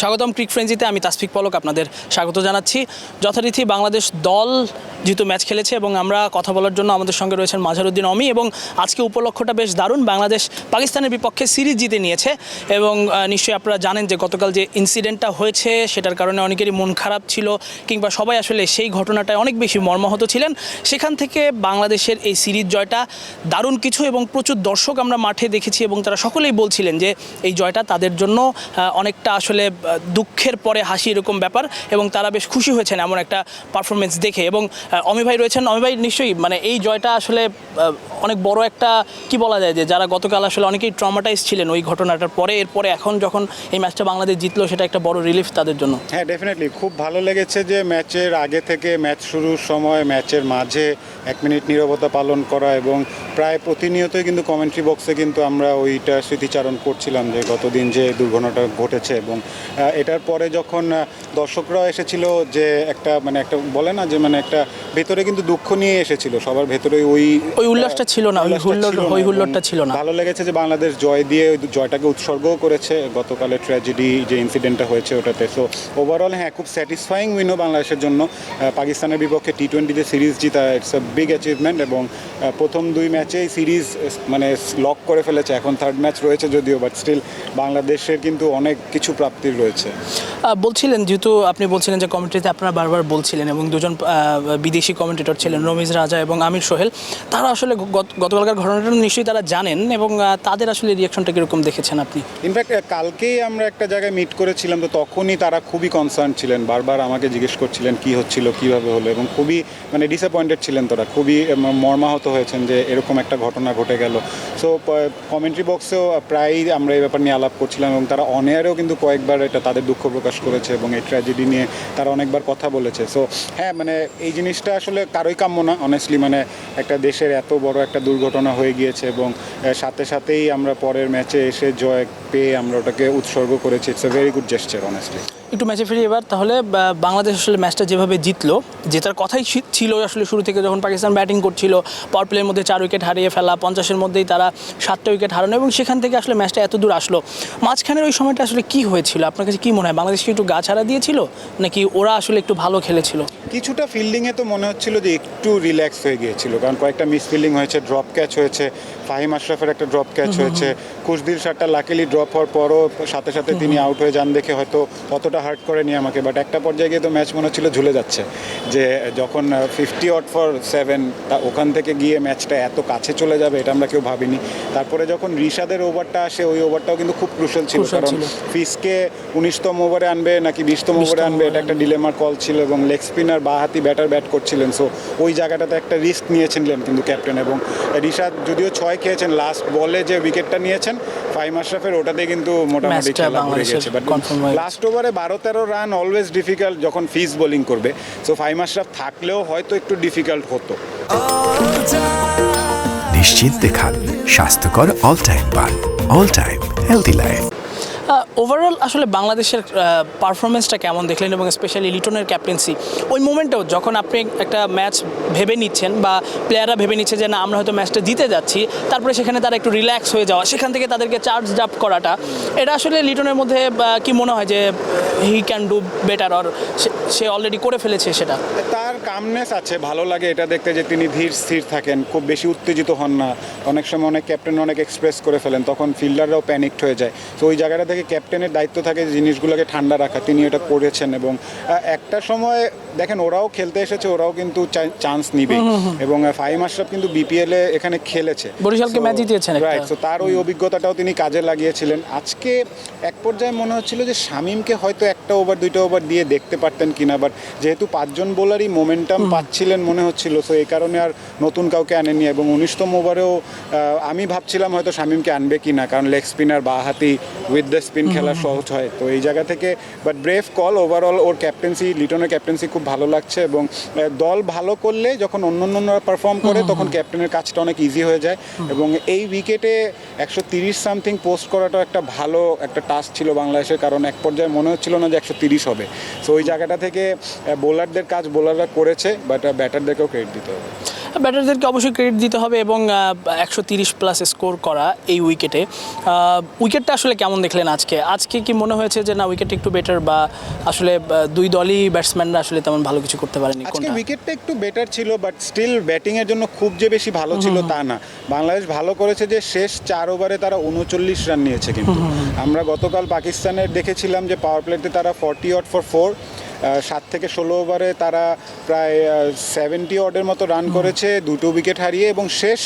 স্বাগতম ক্রিক ফ্রেঞ্জিতে, আমি তাসফিক পলক আপনাদের স্বাগত জানাচ্ছি। যথারীতি বাংলাদেশ দল যেহেতু ম্যাচ খেলেছে এবং আমরা কথা বলার জন্য আমাদের সঙ্গে রয়েছেন মাঝারুদ্দিন অমি এবং আজকে উপলক্ষটা বেশ দারুণ। বাংলাদেশ পাকিস্তানের বিপক্ষে সিরিজ জিতে নিয়েছে এবং নিশ্চয়ই আপনারা জানেন যে গতকাল যে ইনসিডেন্টটা হয়েছে সেটার কারণে অনেকেরই মন খারাপ ছিল কিংবা সবাই আসলে সেই ঘটনাটায় অনেক বেশি মর্মাহত ছিলেন। সেখান থেকে বাংলাদেশের এই সিরিজ জয়টা দারুণ কিছু এবং প্রচুর দর্শক আমরা মাঠে দেখেছি এবং তারা সকলেই বলছিলেন যে এই জয়টা তাদের জন্য অনেকটা আসলে দুঃখের পরে হাসি এরকম ব্যাপার এবং তারা বেশ খুশি হয়েছেন এমন একটা পারফরমেন্স দেখে এবং অমি ভাই রয়েছেন। অমি ভাই, নিশ্চয়ই মানে এই জয়টা আসলে অনেক বড় একটা, কি বলা যায় যে যারা গতকাল আসলে অনেকেই ট্রমাটাইজ ছিলেন ওই ঘটনাটার পরে, এরপরে এখন যখন এই ম্যাচটা বাংলাদেশ জিতলো, সেটা একটা বড় রিলিফ তাদের জন্য। হ্যাঁ ডেফিনেটলি খুব ভালো লেগেছে যে ম্যাচের আগে থেকে ম্যাচ শুরুর সময় ম্যাচের মাঝে এক মিনিট নীরবতা পালন করা এবং প্রায় প্রতিনিয়তই কিন্তু কমেন্ট্রি বক্সে কিন্তু আমরা ওইটা স্মৃতিচারণ করছিলাম যে গতদিন যে দুর্ঘটনাটা ঘটেছে এবং এটার পরে যখন আহ, দর্শকরাও এসেছিল যে একটা মানে একটা বলে না যে মানে একটা ভেতরে কিন্তু দুঃখ নিয়ে এসেছিল সবার ভেতরে ওই ওই উল্লাসটা ছিল না, ওই হুল্লোড়- ওই হুল্লোড়টা ছিল না। ভালো লেগেছে যে বাংলাদেশ জয় দিয়ে ওই জয়টাকে উৎসর্গও করেছে গতকালের ট্র্যাজেডি যে ইনসিডেন্টটা হয়েছে ওটাতে। সো ওভারঅল হ্যাঁ খুব স্যাটিসফাইং উইনও বাংলাদেশের জন্য। পাকিস্তানের বিপক্ষে টি টোয়েন্টিতে সিরিজ জিতা ইটস আ বিগ অ্যাচিভমেন্ট এবং প্রথম দুই ম্যাচেই সিরিজ মানে লক করে ফেলেছে। এখন থার্ড ম্যাচ রয়েছে যদিও বাট স্টিল বাংলাদেশের কিন্তু অনেক কিছু প্রাপ্তির রয়েছে। আহ, বলছিলেন যেহেতু আপনি বলছিলেন যে কমেন্ট্রিতে আপনারা বারবার বলছিলেন এবং দুজন বিদেশি কমেন্টেটর ছিলেন রমিজ রাজা এবং আমির সোহেল তারা আসলে গত- গতকালকার ঘটনাটা নিশ্চয়ই তারা জানেন এবং তাদের আসলে রিয়াকশনটা কীরকম দেখেছেন আপনি? ইনফ্যাক্ট কালকেই আমরা একটা জায়গায় মিট করেছিলাম তো তখনই তারা খুবই কনসার্ন ছিলেন বারবার আমাকে জিজ্ঞেস করছিলেন কি হচ্ছিল কীভাবে হলো এবং খুবই মানে ডিসঅ্যাপয়েন্টেড ছিলেন তারা খুবই মর্মাহত হয়েছেন যে এরকম একটা ঘটনা ঘটে গেল। সো কমেন্ট্রি বক্সেও প্রায়ই আমরা এই ব্যাপার নিয়ে আলাপ করছিলাম এবং তারা অনেয়ারেও কিন্তু কয়েকবার এটা তাদের দুঃখ প্রকাশ করেছে এবং এই ট্র্যাজেডি নিয়ে তারা অনেকবার কথা বলেছে। সো হ্যাঁ মানে এই জিনিসটা আসলে কারোই কাম্য না অনেস্টলি মানে একটা দেশের এত বড় একটা দুর্ঘটনা হয়ে গিয়েছে এবং সাথে সাথেই আমরা পরের ম্যাচে এসে জয় পেয়ে আমরা ওটাকে উৎসর্গ করেছি। It's a very good gesture honestly একটু ম্যাচে ফিরি এবার, তাহলে বাংলাদেশ আসলে ম্যাচটা যেভাবে জিতলো জেতার কথাই ছিল আসলে শুরু থেকে যখন পাকিস্তান ব্যাটিং করছিল পাওয়ার প্লের মধ্যে চার উইকেট হারিয়ে ফেলা, পঞ্চাশের মধ্যেই তারা সাতটা উইকেট হারানো এবং সেখান থেকে আসলে ম্যাচটা এত দূর আসলো। মাঝখানের ওই সময়টা আসলে কি হয়েছিল? আপনার কাছে কী মনে হয়, বাংলাদেশ কি একটু গা ছাড়া দিয়েছিল, নাকি ওরা আসলে একটু ভালো খেলেছিল? কিছুটা ফিল্ডিংয়ে তো মনে হচ্ছিল যে একটু রিল্যাক্স হয়ে গিয়েছিল, কারণ কয়েকটা মিস ফিল্ডিং হয়েছে ড্রপ ক্যাচ হয়েছে ফাহিম আশরাফের একটা ড্রপ ক্যাচ হয়েছে। কুশদির শাটটা লাকিলি ড্রপ হওয়ার পরও সাথে সাথে তিনি আউট হয়ে যান দেখে হয়তো অতটা হার্ট করেনি আমাকে। বাট একটা পর্যায়ে গিয়ে তো ম্যাচ মনে হচ্ছিল ঝুলে যাচ্ছে। যে যখন ফিফটি আউট ফর সেভেন তা ওখান থেকে গিয়ে ম্যাচটা এত কাছে চলে যাবে এটা আমরা কেউ ভাবিনি। তারপরে যখন রিশাদের ওভারটা আসে ওই ওভারটাও কিন্তু খুব ক্রুশাল ছিল। কারণ। ফিসকে উনিশতম ওভারে আনবে নাকি বিশতম ওভারে আনবে এটা একটা ডিলেমার কল ছিল এবং লেগ স্পিনার বা হাতি ব্যাটার ব্যাট করছিলেন। সো ওই জায়গাটাতে একটা রিস্ক নিয়েছিলেন কিন্তু ক্যাপ্টেন এবং রিশাদ যদিও ছয় খেয়েছেন লাস্ট বলে যে উইকেটটা নিয়েছেন ফাইম আশরাফের ওটাতে কিন্তু মোটামুটি খেলা ঘুরে গেছে। বাট হয়ে গেছে। লাস্ট ওভারে বারো তেরো রান অলওয়েজ ডিফিকাল্ট যখন ফিস বোলিং করবে। সো ফাইম আশরাফ থাকলেও হয়তো একটু ডিফিকাল্ট হতো। নিশ্চিন্তে খান স্বাস্থ্যকর অল টাইম পান all time healthy life overall আসলে বাংলাদেশের পারফরমেন্সটা কেমন দেখলেন এবং স্পেশালি লিটনের ক্যাপ্টেন্সি ওই মোমেন্টেও যখন আপনি একটা ম্যাচ ভেবে নিচ্ছেন বা প্লেয়াররা ভেবে নিচ্ছে যে না, আমরা হয়তো ম্যাচটা জিতে যাচ্ছি, তারপরে সেখানে তারা একটু রিল্যাক্স হয়ে যাওয়া, সেখান থেকে তাদেরকে চার্জ আপ করাটা, এটা আসলে লিটনের মধ্যে কি মনে হয় যে he can do better or say already করে ফেলেছে সেটা? তার কামনেস আছে, ভালো লাগে এটা দেখতে যে তিনি ধীর স্থির থাকেন, খুব বেশি উত্তেজিত হন না। অনেক সময় অনেক ক্যাপ্টেন অনেক এক্সপ্রেস করে ফেলেন, তখন ফিল্ডাররাও প্যানিকড হয়ে যায়। তো ওই জায়গাটা থেকে ক্যাপ্টেনের দায়িত্ব থাকে জিনিসগুলোকে ঠান্ডা রাখা তিনি এটা করেছেন এবং একটা সময় দেখেন ওরাও খেলতে এসেছে ওরাও কিন্তু চান্স নিবে। এবং ফাহিম আশরাফ কিন্তু বিপিএল এ এখানে খেলেছে। বরিশালকে match জিতিয়েছেন রাইট তো তার ওই অভিজ্ঞতাটাও তিনি কাজে লাগিয়েছিলেন। আজকে এক পর্যায়ে মনে হচ্ছিল যে শামিমকে হয়তো একটা ওভার দুইটা ওভার দিয়ে দেখতে পারতেন কিনা বাট যেহেতু পাঁচজন বোলারই মোমেন্টাম পাচ্ছিলেন মনে হচ্ছিল তো এই কারণে আর নতুন কাউকে আনেনি এবং উনিশতম ওভারেও আমি ভাবছিলাম হয়তো শামিমকে আনবে কিনা কারণ লেগ স্পিনার বা হাতি উইথ দ্য স্পিন খেলা সহজ হয়। তো এই জায়গা থেকে বাট ব্রেভ কল ওভারঅল ওর ক্যাপ্টেন্সি লিটনের ক্যাপ্টেন্সি খুব ভালো লাগছে এবং দল ভালো করলে যখন অন্য অন্যরা পারফর্ম করে তখন ক্যাপ্টেনের কাজটা অনেক ইজি হয়ে যায়। এবং এই উইকেটে একশো তিরিশ সামথিং পোস্ট করাটা একটা ভালো একটা টাস্ক ছিল বাংলাদেশের কারণ এক পর্যায়ে মনে হচ্ছিল না যে একশো তিরিশ হবে। সো ওই জায়গাটা থেকে বোলারদের কাজ বোলাররা করেছে বাট ব্যাটারদেরকেও ক্রেডিট দিতে হবে। ব্যাটারদেরকে অবশ্যই ক্রেডিট দিতে হবে এবং একশো তিরিশ প্লাস স্কোর করা এই উইকেটে উইকেটটা আসলে কেমন দেখলেন আজকে? আজকে কি মনে হয়েছে যে না উইকেট একটু বেটার বা আসলে দুই দলই ব্যাটসম্যানরা আসলে তেমন ভালো কিছু করতে পারেনি? আজকে উইকেটটা একটু বেটার ছিল বাট স্টিল ব্যাটিংয়ের জন্য খুব যে বেশি ভালো ছিল তা না। বাংলাদেশ ভালো করেছে যে শেষ চার ওভারে তারা উনচল্লিশ রান নিয়েছে কিন্তু। আমরা গতকাল পাকিস্তানের দেখেছিলাম যে পাওয়ার প্লেতে তারা ফর্টি অট ফর ফোর সাত থেকে ষোলো ওভারে তারা প্রায় সেভেন্টি অডের মতো রান করেছে, দুটো উইকেট হারিয়ে এবং শেষ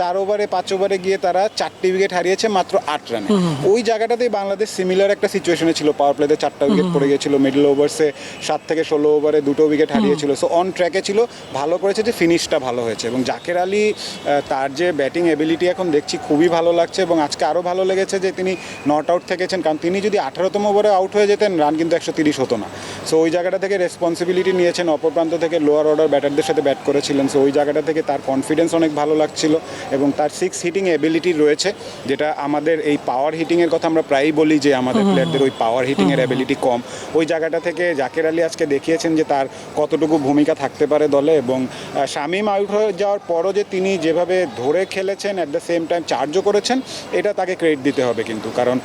চার ওভারে, পাঁচ ওভারে গিয়ে তারা চারটি উইকেট হারিয়েছে মাত্র আট রানে ওই জায়গাটাতেই বাংলাদেশ সিমিলার একটা সিচুয়েশনে ছিল। পাওয়ার প্লেতে চারটা উইকেট পড়ে গিয়েছিল। মিডল ওভার্সে সাত থেকে ষোলো ওভারে দুটো উইকেট হারিয়েছিল। সো অন ট্র্যাকে ছিল। ভালো করেছে যে ফিনিশটা ভালো হয়েছে। এবং জাকের আলী তার যে ব্যাটিং এবিলিটি এখন দেখছি খুবই ভালো লাগছে এবং আজকে আরও ভালো লেগেছে যে তিনি নট আউট থেকেছেন। কারণ তিনি যদি আঠারোতম ওভারে আউট হয়ে যেতেন রান কিন্তু একশো তিরিশ হতো না। সো ওই জায়গাটা থেকে রেসপন্সিবিলিটি নিয়েছেন। অপর প্রান্ত থেকে লোয়ার অর্ডার ব্যাটারদের সাথে ব্যাট করেছিলেন। সো ওই জায়গাটা থেকে তার কনফিডেন্স অনেক ভালো লাগছিল। এবং তার সিক্স হিটিং এবিলিটি রয়েছে যেটা আমাদের এই পাওয়ার হিটিংয়ের কথা আমরা প্রায়ই বলি যে আমাদের প্লেয়ারদের ওই পাওয়ার হিটিংয়ের এবিলিটি কম। ওই জায়গাটা থেকে জাকের আলী আজকে দেখিয়েছেন যে তার কতটুকু ভূমিকা থাকতে পারে দলে এবং শামীম আউট হয়ে যাওয়ার পরও যে তিনি যেভাবে ধরে খেলেছেন অ্যাট দ্য সেম টাইম চার্জও করেছেন এটা তাকে ক্রেডিট দিতে হবে কিন্তু। কারণ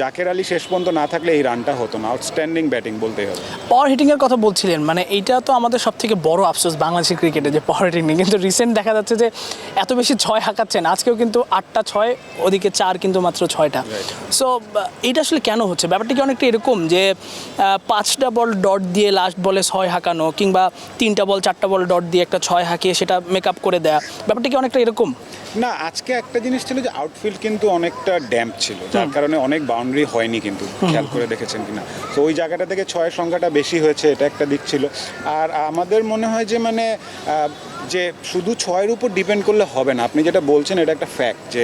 জাকের আলী শেষ পর্যন্ত না থাকলে এই রানটা হতো না। আউটস্ট্যান্ডিং ব্যাটিং বলতেই হবে। পাওয়ার হিটিংয়ের কথা বলছিলেন মানে এইটা তো আমাদের সব থেকে বড় আফসোস বাংলাদেশের ক্রিকেটে যে পাওয়ার হিটিং কিন্তু রিসেন্ট দেখা যাচ্ছে যে এত বেশি ছয় হাঁকাচ্ছেন আজকেও কিন্তু আটটা ছয় ওদিকে চার কিন্তু মাত্র ছয়টা। সো এটা আসলে কেন হচ্ছে? ব্যাপারটা কি অনেকটা এরকম যে পাঁচটা বল ডট দিয়ে লাস্ট বলে ছয় হাঁকানো কিংবা তিনটা বল চারটা বল ডট দিয়ে একটা ছয় হাঁকিয়ে সেটা মেক আপ করে দেয়া ব্যাপারটা কি অনেকটা এরকম? না আজকে একটা জিনিস ছিল যে আউটফিল্ড কিন্তু অনেকটা ড্যাম্প ছিল। যার কারণে অনেক বাউন্ডারি হয়নি কিন্তু খেয়াল করে দেখেছেন কিনা। তো ওই জায়গাটা থেকে ছয়ের সংখ্যাটা বেশি হয়েছে এটা একটা দিক ছিল। আর আমাদের মনে হয় যে মানে যে শুধু ছয়ের উপর ডিপেন্ড করলে হবে না। আপনি যেটা বলছেন এটা একটা ফ্যাক্ট যে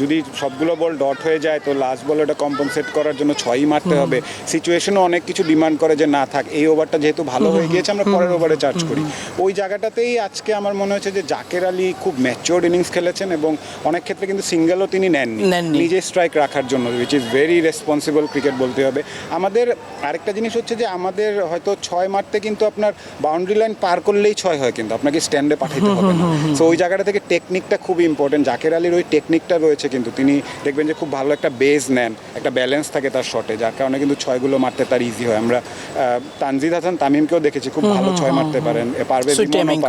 যদি সবগুলো বল ডট হয়ে যায় তো লাস্ট বল এটা কম্পনসেট করার জন্য ছয়ই মারতে হবে। সিচুয়েশনও অনেক কিছু ডিমান্ড করে যে না থাক এই ওভারটা যেহেতু ভালো হয়ে গিয়েছে আমরা পরের ওভারে চার্জ করি। ওই জায়গাটাতেই আজকে আমার মনে হচ্ছে যে জাকের আলী খুব ম্যাচিওর ইনিংস খেলেছেন এবং অনেক ক্ষেত্রে কিন্তু সিঙ্গেলও তিনি নেননি। নেননি। নিজে স্ট্রাইক রাখার জন্য which is very responsible cricket বলতে হবে। আমাদের আরেকটা জিনিস হচ্ছে যে আমাদের হয়তো ছয় মারতে কিন্তু আপনার বাউন্ডারি লাইন পার করলেই ছয় হয় কিন্তু। আপনাকে স্ট্যান্ডে পাঠাতে হবে না। সো ওই জায়গাটা থেকে টেকনিকটা খুব ইম্পর্টেন্ট জাকের আলীর ওই টেকনিকটা রয়েছে কিন্তু। তিনি দেখবেন যে খুব ভালো একটা বেস নেন একটা ব্যালেন্স থাকে তার শটে যার কারণে কিন্তু ছয়গুলো মারতে তার ইজি হয়। আমরা তানজিদ হাসান তামিমকেও দেখেছি খুব ভালো ছয় মারতে পারেন।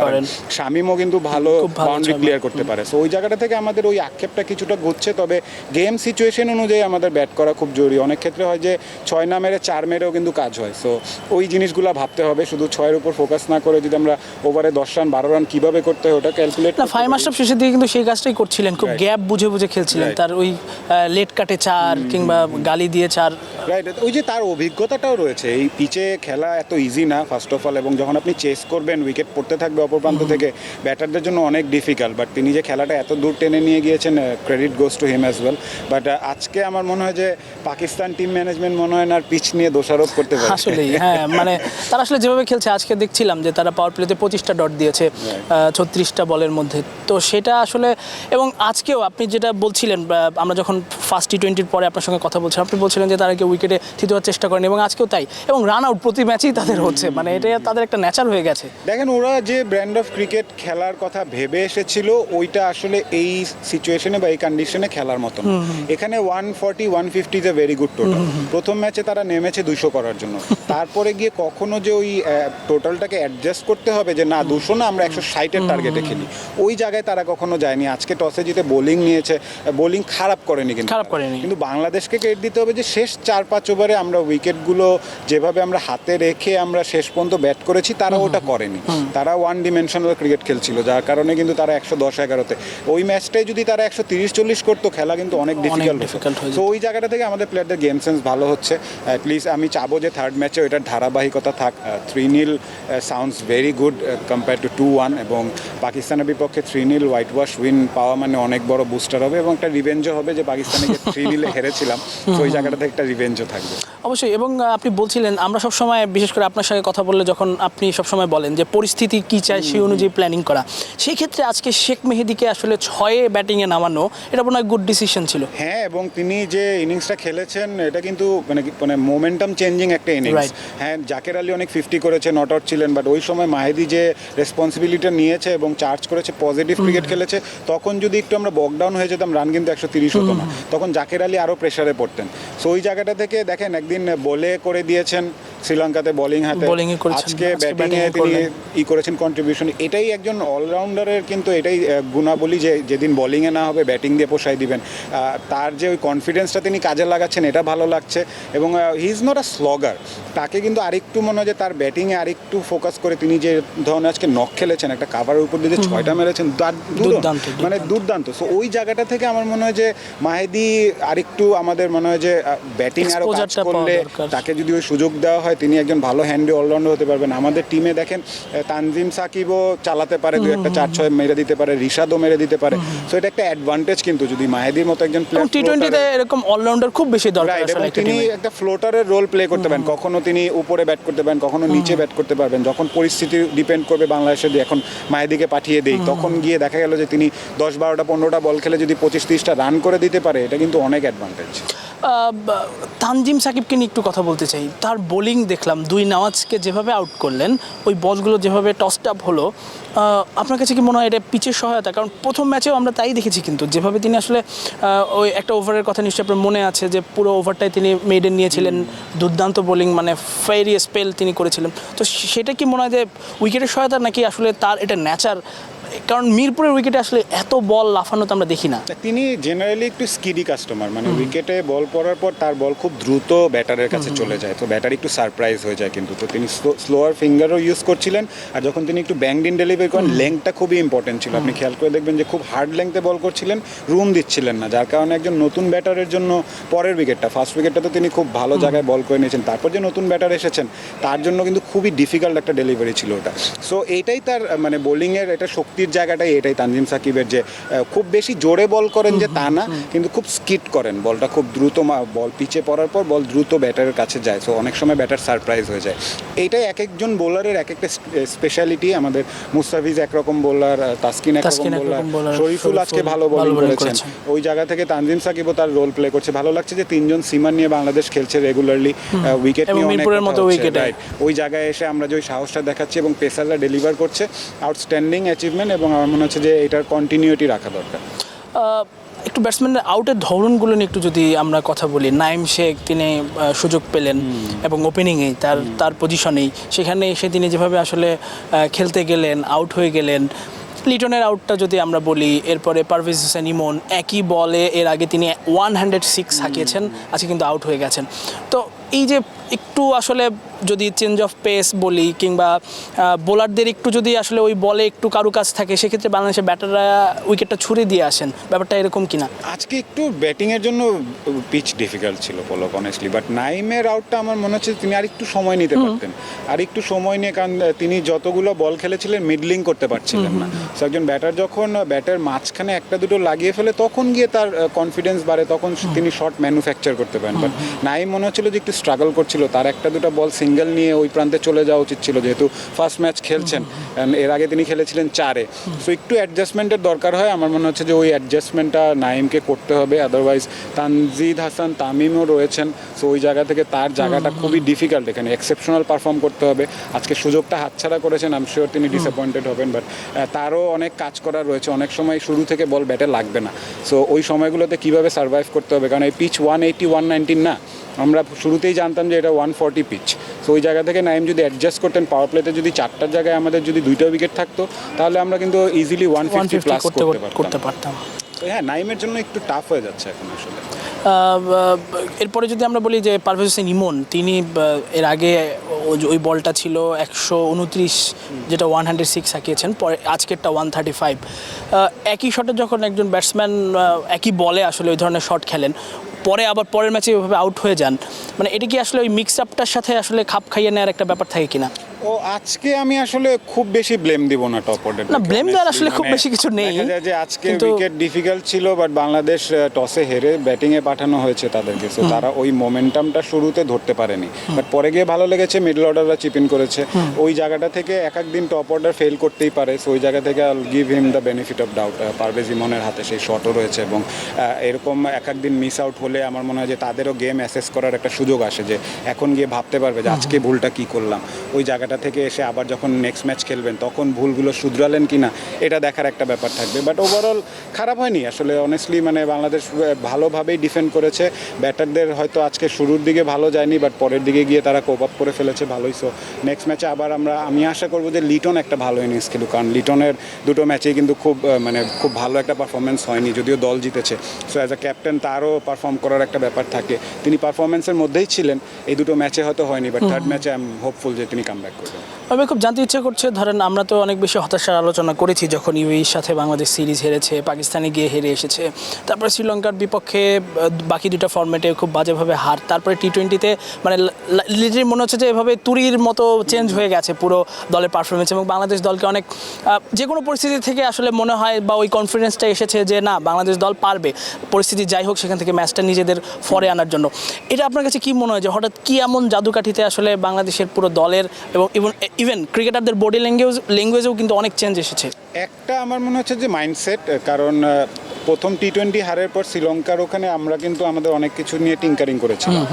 করেন। শামিমও কিন্তু ভালো বাউন্ডারি ক্লিয়ার করতে পারে। সো ওই জায়গাটা থেকে আমাদের ওই আক্ষেপটা কিছুটা ঘুরছে তবে গেম সিচুয়েশন অনুযায়ী আমাদের ব্যাট করা খুব জরুরি। অনেক ক্ষেত্রে হয় যে ছয় না মেরে চার মেরেও কিন্তু কাজ হয়। সো ওই জিনিসগুলো ভাবতে হবে। শুধু ছয়ের উপর ফোকাস না করে যদি আমরা ওভারে দশ রান বারো রান কীভাবে করতে হয় ওটা ক্যালকুলেট না ফাইভ মাস্টার শেষের দিকে কিন্তু সেই কাজটাই করছিলেন খুব গ্যাপ বুঝে বুঝে খেলছিলেন। তার ওই লেট কাটে চার কিংবা গালি দিয়ে চার রাইট ওই যে তার অভিজ্ঞতাটাও রয়েছে। এই পিচে খেলা এত ইজি না ফার্স্ট অফ অল এবং যখন আপনি চেস করবেন উইকেট পড়তে থাকবে অপর প্রান্ত থেকে ব্যাটারদের জন্য অনেক ডিফিকাল্ট বাট তিনি যে খেলাটা এত দূর টেনে নিয়ে গিয়েছেন credit goes to him as well but আজকে আমার মনে হয় যে পাকিস্তান টিম ম্যানেজমেন্ট মনে হয় না আর পিচ নিয়ে দোষারোপ করতে পারে। আসলেই হ্যাঁ মানে তারা আসলে যেভাবে খেলছে আজকে দেখছিলাম যে তারা পাওয়ার প্লেতে পঁচিশটা ডট দিয়েছে ছত্রিশটা বলের মধ্যে। তো সেটা আসলে এবং আজকেও আপনি যেটা বলছিলেন আমরা যখন ফার্স্ট টি টোয়েন্টির পরে আপনার সঙ্গে কথা বলছিলাম আপনি বলছিলেন যে তারা কেউ উইকেটে থিত হওয়ার চেষ্টা করেন এবং আজকেও তাই। এবং রান আউট প্রতি ম্যাচেই তাদের হচ্ছে। মানে এটা তাদের একটা নেচার হয়ে গেছে। দেখেন ওরা যে ব্র্যান্ড অফ ক্রিকেট খেলার কথা ভেবে এসেছিল ওইটা আসলে এই সিচুয়েশনে বা এই কন্ডিশনে খেলার মতো এখানে one forty one fifty is a very good total প্রথম ম্যাচে তারা নেমেছে দুশো করার জন্য। তারপরে গিয়ে কখনো যে ওই টোটালটাকে অ্যাডজাস্ট করতে হবে যে না দুশো না আমরা একশো ষাটের টার্গেটে খেলি। ওই জায়গায় তারা কখনো যায়নি। আজকে টসে জিতে বোলিং নিয়েছে বোলিং খারাপ করেনি কিন্তু। খারাপ করেনি। কিন্তু বাংলাদেশকে ক্রেডিট দিতে হবে যে শেষ চার পাঁচ ওভারে আমরা উইকেটগুলো যেভাবে আমরা হাতে রেখে আমরা শেষ পর্যন্ত ব্যাট করেছি তারা ওটা করেনি। তারা ওয়ান ডিমেনশনাল ক্রিকেট খেলছিল যার কারণে কিন্তু তারা একশো দশ এগারোতে। ওই ম্যাচটাই যদি তারা একশো তিরিশ চল্লিশ করতো খেলা কিন্তু অনেক ডিফিকাল্ট তো ওই জায়গাটা থেকে আমাদের প্লেয়ারদের গেম সেন্স ভালো হচ্ছে। অ্যাটলিস্ট আমি চাবো যে থার্ড ম্যাচে ওইটার ধারাবাহিকতা থাক। Three nil sounds very good compare to two one এবং পাকিস্তানের বিপক্ষে three nil whitewash win পাওয়া মানে অনেক বড় বুস্টার হবে এবং একটা রিভেঞ্জও হবে যে পাকিস্তানে থ্রি নিলে হেরেছিলাম। তো ওই জায়গাটা থেকে একটা রিভেঞ্জও থাকবে। অবশ্যই এবং আপনি বলছিলেন আমরা সব সময় বিশেষ করে আপনার সঙ্গে কথা বললে যখন আপনি সব সময় বলেন যে পরিস্থিতি কী চায় সেই অনুযায়ী প্ল্যানিং করা। সেই ক্ষেত্রে আজকে শেখ মেহেদিকে আসলে ছয়ে ব্যাটিংয়ে নামানো এটা মনে হয় গুড ডিসিশন ছিল। হ্যাঁ এবং তিনি যে ইনিংসটা খেলেছেন এটা কিন্তু মানে মানে মোমেন্টাম চেঞ্জিং একটা ইনিংস. হ্যাঁ জাকের আলী অনেক ফিফটি করেছে নট আউট ছিলেন বাট ওই সময় মাহেদি যে রেসপন্সিবিলিটি নিয়েছে এবং চার্জ করেছে পজিটিভ ক্রিকেট খেলেছে তখন যদি একটু আমরা বকডাউন হয়ে যেতাম রান কিন্তু একশো তিরিশ হতো না। তখন জাকের আলী আরও প্রেশারে পড়তেন। সো ওই জায়গাটা থেকে দেখেন একদিন বলে করে দিয়েছেন শ্রীলঙ্কাতে বোলিং হাতে। আজকে batting এ তিনি ই করেছেন কন্ট্রিবিউশন এটাই একজন অলরাউন্ডারের কিন্তু এটাই গুণাবলী যে যেদিন বোলিংয়ে না হবে ব্যাটিং দিয়ে পোষাই দিবেন। তার যে ওই কনফিডেন্সটা তিনি কাজে লাগাচ্ছেন এটা ভালো লাগছে। এবং হি ইজ নট আ স্লগার তাকে কিন্তু আরেকটু মনে হয় যে তার ব্যাটিংয়ে আরেকটু ফোকাস করে তিনি যে ধরনের আজকে নক খেলেছেন একটা কাভারের উপর দিয়ে যে ছয়টা মেরেছেন দুর্দান্ত, মানে দুর্দান্ত। সো ওই জায়গাটা থেকে আমার মনে হয় যে মাহেদি আরেকটু আমাদের মনে হয় যে ব্যাটিং আরও কাজ করলে তাকে যদি ওই সুযোগ দেওয়া হয় তিনি একজন ভালো হ্যান্ডি অলরাউন্ডার হতে পারবেন। আমাদের টিমে দেখেন তানজিম সাকিবও চালাতে পারে দু একটা চার ছয় মেরে দিতে পারে রিশাদও মেরে দিতে পারে। সো এটা একটা অ্যাডভান্টেজ কিন্তু যদি মাহেদির মতো একজন প্লেয়ার টি টোয়েন্টিতে এরকম অলরাউন্ডার খুব বেশি দরকার আসলে তিনি একটা ফ্লোটারের রোল প্লে করতে পারেন। কখনো তিনি উপরে ব্যাট করতে পারেন কখনো নিচে ব্যাট করতে পারবেন। যখন পরিস্থিতি ডিপেন্ড করবে বাংলাদেশে যে এখন মায়েদিকে পাঠিয়ে দেই তখন গিয়ে দেখা গেল যে তিনি দশ বারোটা পনেরোটা বল খেলে যদি পঁচিশ তিরিশটা রান করে দিতে পারে এটা কিন্তু অনেক অ্যাডভান্টেজ তানজিম সাকিবকে নিয়ে একটু কথা বলতে চাই। তার বোলিং দেখলাম, দুই নওয়াজকে যেভাবে আউট করলেন, ওই বলগুলো যেভাবে টসড আপ হলো আপনার কাছে কি মনে হয় এটা পিচের সহায়তা? কারণ প্রথম ম্যাচেও আমরা তাই দেখেছি কিন্তু, যেভাবে তিনি আসলে ওই একটা ওভারের কথা নিশ্চয়ই আপনার মনে আছে যে পুরো ওভারটাই তিনি মেডেন নিয়েছিলেন, দুর্দান্ত বোলিং মানে ফেরি স্পেল তিনি করেছিলেন। তো সেটা কি মনে হয় যে উইকেটের সহায়তা নাকি আসলে তার এটা ন্যাচার কারণ মিরপুরের উইকেটে আসলে এত বল লাফানো তো আমরা দেখি না। তিনি জেনারেলি একটু স্কিডি কাস্টমার মানে উইকেটে বল পড়ার পর তার বল খুব দ্রুত ব্যাটারের কাছে চলে যায় তো ব্যাটার একটু সারপ্রাইজ হয়ে যায় কিন্তু। তো তিনি স্লোয়ার ফিঙ্গারও ইউজ করছিলেন আর যখন তিনি একটু ব্যাং ডিন ডেলিভারি করেন লেংথটা খুবই ইম্পর্টেন্ট ছিল। আপনি খেয়াল করে দেখবেন যে খুব হার্ড লেংথে বল করছিলেন রুম দিচ্ছিলেন না যার কারণে একজন নতুন ব্যাটারের জন্য পরের উইকেটটা ফার্স্ট উইকেটটা তো তিনি খুব ভালো জায়গায় বল করে নিয়েছেন তারপর যে নতুন ব্যাটার এসেছেন তার জন্য কিন্তু খুবই ডিফিকাল্ট একটা ডেলিভারি ছিল ওটা। সো এইটাই তার মানে বোলিংয়ের এটা শক্তির জায়গাটাই এটাই তানজিম সাকিবের যে খুব বেশি জোরে বল করেন যে তা না কিন্তু খুব স্কিট করেন বলটা খুব দ্রুত বল পিচে পড়ার পর বল দ্রুত ব্যাটারের কাছে যায় সো অনেক সময় ব্যাটার সারপ্রাইজ হয়ে যায়। এইটাই এক একজন বোলারের এক একটা স্পেশালিটি আমাদের মুস্তাফিজ একরকম বোলার তাসকিন একরকম বোলার শরীফুল আজকে ভালো বোলিং করেছেন। ওই জায়গা থেকে তানজিম সাকিবও তার রোল প্লে করছে। ভালো লাগছে যে তিনজন সিমান নিয়ে বাংলাদেশ খেলছে রেগুলারলি উইকেট নিয়ে অনেক। ওই জায়গায় এসে আমরা যে ওই সাহসটা দেখাচ্ছি এবং পেসাররা ডেলিভার করছে। আউটস্ট্যান্ডিং অ্যাচিভমেন্ট এবং আমার মনে হচ্ছে যে এটার কন্টিনিউটি রাখা দরকার। একটু ব্যাটসম্যানের আউটের ধরনগুলো নিয়ে একটু যদি আমরা কথা বলি নাইম শেখ তিনি সুযোগ পেলেন এবং ওপেনিংয়েই তার তার পজিশনেই সেখানে এসে তিনি যেভাবে আসলে খেলতে গেলেন আউট হয়ে গেলেন লিটনের আউটটা যদি আমরা বলি এরপরে পারভেজ হোসেন ইমন একই বলে এর আগে তিনি ওয়ান হান্ড্রেড সিক্স হাঁকিয়েছেন আজকে কিন্তু আউট হয়ে গেছেন। তো এই যে একটু আসলে যদি চেঞ্জ অফ পেস বলি কিংবা বোলারদের একটু যদি আসলে ওই বলে একটু কারুকাজ থাকে সেক্ষেত্রে বাংলাদেশের ব্যাটাররা উইকেটটা ছুড়ে দিয়ে আসেন। ব্যাপারটা এরকম কিনা আজকে একটু ব্যাটিংয়ের জন্য পিচ ডিফিকাল্ট ছিল পলক অনেস্টলি বাট নাইমের আউটটা আমার মনে হচ্ছে তিনি আর একটু সময় নিতে পারতেন। আর একটু সময় নিয়ে কারণ তিনি যতগুলো বল খেলেছিলেন মিডলিং করতে পারছিলেন না। So, একজন ব্যাটার যখন ব্যাটার মাঝখানে একটা দুটো লাগিয়ে ফেলে তখন গিয়ে তার কনফিডেন্স বাড়ে তখন তিনি শট ম্যানুফ্যাকচার করতে পারেন। বাট নাইম মনে হচ্ছিল যে একটু স্ট্রাগল করছিল তার একটা দুটো বল সিঙ্গেল নিয়ে ওই প্রান্তে চলে যাওয়া উচিত ছিল যেহেতু ফার্স্ট ম্যাচ খেলছেন। এর আগে তিনি খেলেছিলেন চারে। সো একটু অ্যাডজাস্টমেন্টের দরকার হয়। আমার মনে হচ্ছে যে ওই অ্যাডজাস্টমেন্টটা নাইমকে করতে হবে। আদারওয়াইজ তানজিদ হাসান তামিমও রয়েছেন। সো ওই জায়গা থেকে তার জায়গাটা খুবই ডিফিকাল্ট এখানে এক্সেপশনাল পারফর্ম করতে হবে। আজকে সুযোগটা হাতছাড়া করেছেন। আম শিওর তিনি ডিসঅ্যাপয়েন্টেড হবেন বাট তারও অনেক কাজ করার রয়েছে। অনেক সময় শুরু থেকে বল ব্যাটে লাগবে না। সো ওই সময়গুলোতে কীভাবে সার্ভাইভ করতে হবে? কারণ এই pitch one eighty one nineteen না আমরা শুরুতেই জানতাম যে এটা ওয়ান ফর্টি পিচ সো ওই জায়গা থেকে নাইম যদি অ্যাডজাস্ট করতেন পাওয়ার প্লেতে যদি চারটার জায়গায় আমাদের যদি দুইটা উইকেট থাকতো তাহলে আমরা কিন্তু ইজিলি ওয়ান ফিফটি প্লাস করতে পারতাম। হ্যাঁ নাইমের জন্য একটু টাফ হয়ে যাচ্ছে এখন আসলে। এরপরে যদি আমরা বলি যে পারভেজ হোসেন ইমন তিনি এর আগে ওই বলটা ছিল একশো উনত্রিশ যেটা ওয়ান হান্ড্রেড সিক্স হাঁকিয়েছেন পরে আজকেরটা ওয়ান থার্টি ফাইভ একই শটে যখন একজন ব্যাটসম্যান একই বলে আসলে ওই ধরনের শট খেলেন পরে আবার পরের ম্যাচে ওইভাবে আউট হয়ে যান। মানে এটা কি আসলে ওই মিক্স আপটার সাথে আসলে খাপ খাইয়ে নেওয়ার একটা ব্যাপার থাকে কিনা? ও আজকে আমি আসলে খুব বেশি ব্লেম দিব না টপ অর্ডার না, blame দেওয়ার আসলে খুব বেশি কিছু নেই। দেখা যে আজকে উইকেট ডিফিকাল্ট ছিল বাট বাংলাদেশ টসে হেরে ব্যাটিং এ পাঠানো হয়েছে তাদেরকে। সো তারা ওই মোমেন্টামটা শুরুতে ধরতে পারেনি। বাট পরে গিয়ে ভালো লেগেছে মিডল অর্ডাররা চিপ ইন করেছে। ওই জায়গাটা থেকে এক একদিন টপ অর্ডার ফেল করতেই পারে। সো ওই জায়গা থেকে I'll give him the benefit of doubt Parvez ইমনের হাতে সেই শটও রয়েছে এবং এরকম এক একদিন মিস আউট হলে আমার মনে হয় যে তাদেরও গেম অ্যাসেস করার একটা সুযোগ আসে যে এখন গিয়ে ভাবতে পারবে যে আজকে ভুলটা কি করলাম। ওই জায়গাটা থেকে এসে আবার যখন নেক্সট ম্যাচ খেলবেন তখন ভুলগুলো শুধরালেন কিনা এটা দেখার একটা ব্যাপার থাকবে। বাট ওভারঅল খারাপ হয়নি। আসলে অনেস্টলি মানে বাংলাদেশ ভালোভাবেই ডিফেন্ড করেছে। ব্যাটারদের হয়তো আজকে শুরুর দিকে ভালো যায়নি বাট পরের দিকে গিয়ে তারা কোপ আপ করে ফেলেছে ভালোই। সো নেক্সট ম্যাচে আবার আমরা আমি আশা করব যে লিটন একটা ভালো ইনিংস খেলুক। কারণ লিটনের দুটো ম্যাচেই কিন্তু খুব মানে খুব ভালো একটা পারফরমেন্স হয়নি যদিও দল জিতেছে। সো অ্যাজ আ ক্যাপ্টেন তারও পারফর্ম করার একটা ব্যাপার থাকে। তিনি পারফরমেন্সের মধ্যেই ছিলেন। এই দুটো ম্যাচে হয়তো হয়নি বাট থার্ড ম্যাচে আই এম হোপফুল যে তিনি কাম ব্যাক আমি খুব জানতে ইচ্ছে করছে, ধরেন আমরা তো অনেক বেশি হতাশার আলোচনা করেছি যখন ইউএর সাথে বাংলাদেশ সিরিজ হেরেছে, পাকিস্তানে গিয়ে হেরে এসেছে। তারপরে শ্রীলঙ্কার বিপক্ষে বাকি দুটা ফর্মেটে খুব বাজেভাবে হার। তারপরে টি টোয়েন্টিতে মানে লিটারি মনে হচ্ছে যে এভাবে তুরির মতো চেঞ্জ হয়ে গেছে পুরো দলের পারফরমেন্স এবং বাংলাদেশ দলকে অনেক যে কোনো পরিস্থিতি থেকে আসলে মনে হয় বা ওই কনফিডেন্সটা এসেছে যে না, বাংলাদেশ দল পারবে। পরিস্থিতি যাই হোক, সেখান থেকে ম্যাচটা নিজেদের ফরে আনার জন্য। এটা আপনার কাছে কি মনে হয় যে হঠাৎ কী এমন জাদুকাঠিতে আসলে বাংলাদেশের পুরো দলের এবং ইভেন ইভেন ক্রিকেটারদের বডি ল্যাঙ্গুয়েজ ল্যাঙ্গুয়েজেও কিন্তু অনেক চেঞ্জ এসেছে। একটা আমার মনে হচ্ছে যে মাইন্ডসেট কারণ প্রথম টি টোয়েন্টি হারের পর শ্রীলঙ্কার ওখানে আমরা কিন্তু আমাদের অনেক কিছু নিয়ে টিঙ্কারিং করেছিলাম।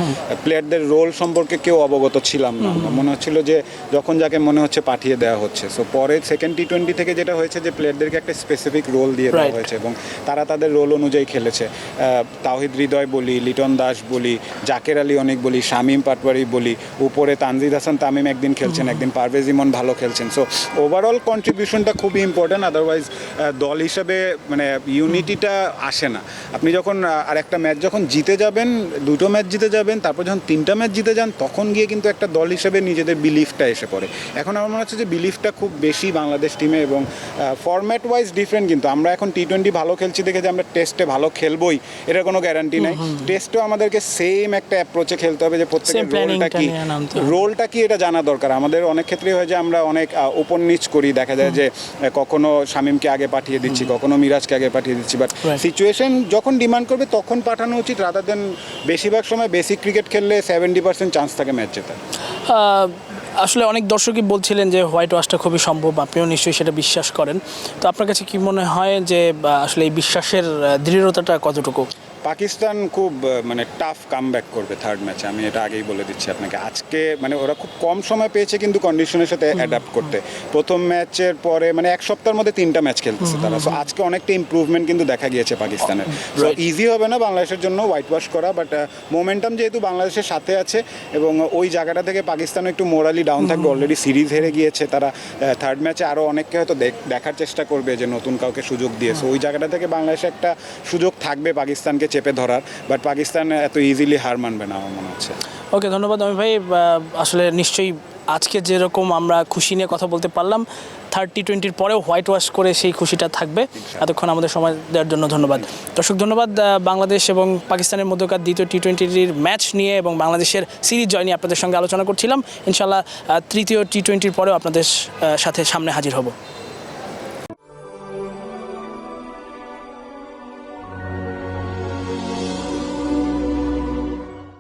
প্লেয়ারদের রোল সম্পর্কে কেউ অবগত ছিলাম না। মনে হচ্ছিল যে যখন যাকে মনে হচ্ছে পাঠিয়ে দেওয়া হচ্ছে। সো পরে সেকেন্ড টি টোয়েন্টি থেকে যেটা হয়েছে যে প্লেয়ারদেরকে একটা স্পেসিফিক রোল দিয়ে দেওয়া হয়েছে এবং তারা তাদের রোল অনুযায়ী খেলেছে। আহ, তাওহিদ হৃদয় বলি লিটন দাস বলি জাকের আলী অনেক বলি শামীম পাটওয়ারি বলি উপরে তানজিদ হাসান তামিম একদিন খেলছেন একদিন পারভেজ ইমন ভালো খেলছেন। সো ওভারঅল কন্ট্রিবিউশনটা খুবই ইম্পর্ট্যান্ট আদারওয়াইজ দল হিসাবে মানে ইউনিটিটা আসে না। আপনি যখন আর একটা ম্যাচ যখন জিতে যাবেন দুটো ম্যাচ জিতে যাবেন তারপর যখন তিনটা ম্যাচ জিতে যান তখন গিয়ে কিন্তু একটা দল হিসেবে নিজেদের বিলিফটা এসে পড়ে। এখন আমার মনে হচ্ছে যে বিলিফটা খুব বেশি বাংলাদেশ টিমে এবং ফরম্যাট ওয়াইজ ডিফারেন্ট কিন্তু। আমরা এখন টি টোয়েন্টি ভালো খেলছি দেখে যে আমরা টেস্টে ভালো খেলবোই এটার কোনো গ্যারান্টি নাই। টেস্টেও আমাদেরকে সেম একটা অ্যাপ্রোচে খেলতে হবে যে প্রত্যেকের রোলটা কি। রোলটা কি এটা জানা দরকার। আমাদের অনেক ক্ষেত্রেই হয় যে আমরা অনেক উপর নিচ করি। দেখা যায় যে কখনো শামীমকে আগে পাঠিয়ে দিচ্ছি কখনো মিরাজকে আগে পাঠিয়ে দিচ্ছি বাট. সিচুয়েশন যখন ডিমান্ড করবে তখন পাঠানো উচিত রাদার দেন বেশিরভাগ সময় বেসিক ক্রিকেট খেললে সেভেন্টি পার্সেন্ট চান্স থাকে ম্যাচ জেতার। আসলে অনেক দর্শকই বলছিলেন যে হোয়াইট ওয়াশটা খুবই সম্ভব আপনিও নিশ্চয়ই সেটা বিশ্বাস করেন। তো আপনার কাছে কি মনে হয় যে আসলে এই বিশ্বাসের দৃঢ়তাটা কতটুকু? পাকিস্তান খুব মানে টাফ কাম ব্যাক করবে থার্ড ম্যাচে আমি এটা আগেই বলে দিচ্ছি আপনাকে। আজকে মানে ওরা খুব কম সময় পেয়েছে কিন্তু কন্ডিশনের সাথে অ্যাডাপ্ট করতে। প্রথম ম্যাচের পরে মানে এক সপ্তাহের মধ্যে তিনটা ম্যাচ খেলতেছে তারা। সো আজকে অনেকটা ইমপ্রুভমেন্ট কিন্তু দেখা গিয়েছে পাকিস্তানের। সো ইজি হবে না বাংলাদেশের জন্য হোয়াইট ওয়াশ করা বাট মোমেন্টাম যেহেতু বাংলাদেশের সাথে আছে এবং ওই জায়গাটা থেকে পাকিস্তান একটু মোরালি ডাউন থাকবে। অলরেডি সিরিজ হেরে গিয়েছে তারা থার্ড ম্যাচে আরও অনেককে হয়তো দেখ- দেখার চেষ্টা করবে যে নতুন কাউকে সুযোগ দিয়ে। সো ওই জায়গাটা থেকে বাংলাদেশে একটা সুযোগ থাকবে পাকিস্তানকে চেপে ধরার বাট পাকিস্তান এত ইজিলি হার মানবে না আমার মনে হচ্ছে। ওকে ধন্যবাদ আমি ভাই। আসলে নিশ্চয়ই আজকে যেরকম আমরা খুশি নিয়ে কথা বলতে পারলাম থার্টি টোয়েন্টির পরেও হোয়াইট ওয়াশ করে সেই খুশিটা থাকবে। এতক্ষণ আমাদের সময় দেওয়ার জন্য ধন্যবাদ। দর্শক ধন্যবাদ বাংলাদেশ এবং পাকিস্তানের মধ্যকার দ্বিতীয় টি টোয়েন্টির ম্যাচ নিয়ে এবং বাংলাদেশের সিরিজ জয় নিয়ে আপনাদের সঙ্গে আলোচনা করছিলাম। ইনশাল্লাহ তৃতীয় টি টোয়েন্টির পরেও আপনাদের সাথে সামনে হাজির হব।